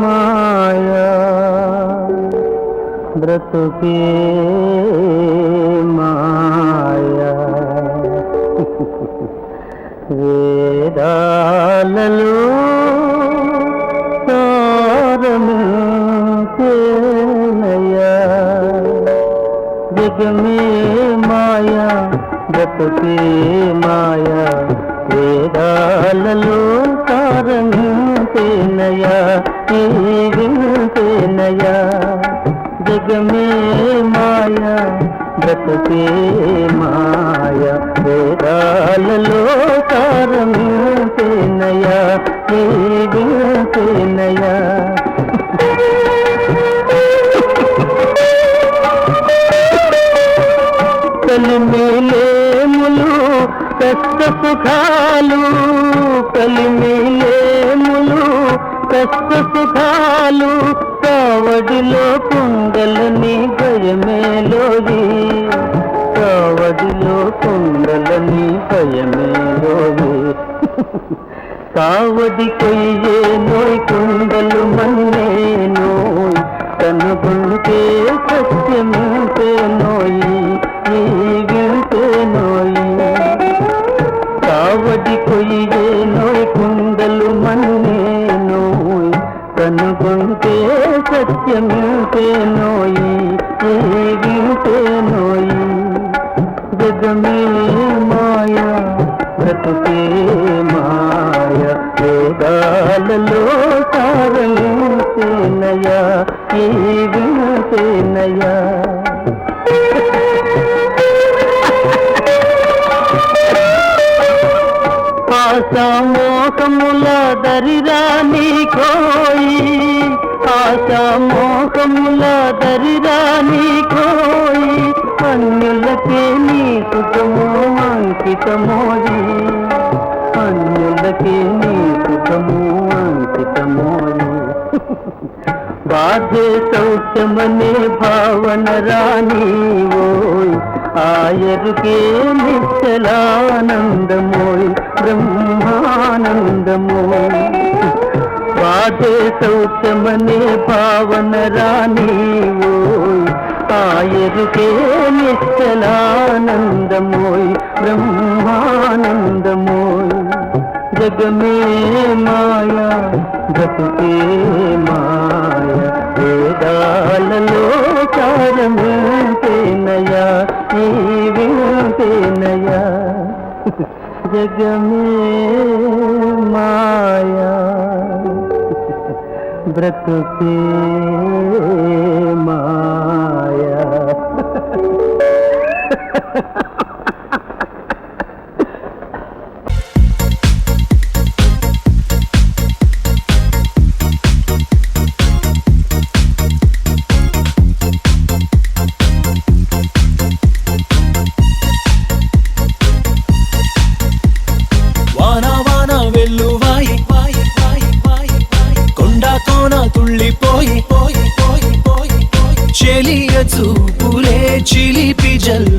మాయా బ్రతుకే మాయా వేదాలలో జగమే మాయా బ్రతుకే మాయా వేదాలలో సారమేనయ్యా ఏనయ్యా జగ మే మాయా బ్రతుకే మాయా వేదాలలో సారమేనయ్యా ఏనయ్యా కలిమిలేములు కష్ట సుఖాలు కలిమిలేములు కష్ట సుఖాలు కావడిలో కుండలని భయమేలోది. కావడిలో కుండలని భయమేలోది. కావడి కొయ్యే నోయ్ కుండలు మన్నే నోయ్. కనుగొంటే కొయ్యే నోయ్ కుండలు మన్నే నోయ్ కనుగొంటే సత్యముంటే నోయి ఈ వింటే నోయి. జగమే మాయా బ్రతుకే మాయ. వేదాలలో సారంసేనయా ఈ ఆశామోకముల దరిరా దరిరాని కోయి. దరిరా దరిరాని కోయి. అన్యులకే నీ సుఖము అంకితమోయి అన్యులకే నీ సుఖము అంకితమోయి బాధే సౌఖ్యమనే భావన రాణి ఓయ్. ఆయరుకే నిశ్చలా సౌఖ్యమనే భావన రాని ఓయ్ ఆయరుకే నిశ్చలానందమోయ్ బ్రహ్మానందమోయ్. జగమే మాయా బ్రతుకే మాయా వేదాలలో సారమేనయా ఈ వింటేనయా జగమే మాయా. బ్రతుకే మాయా వాన cel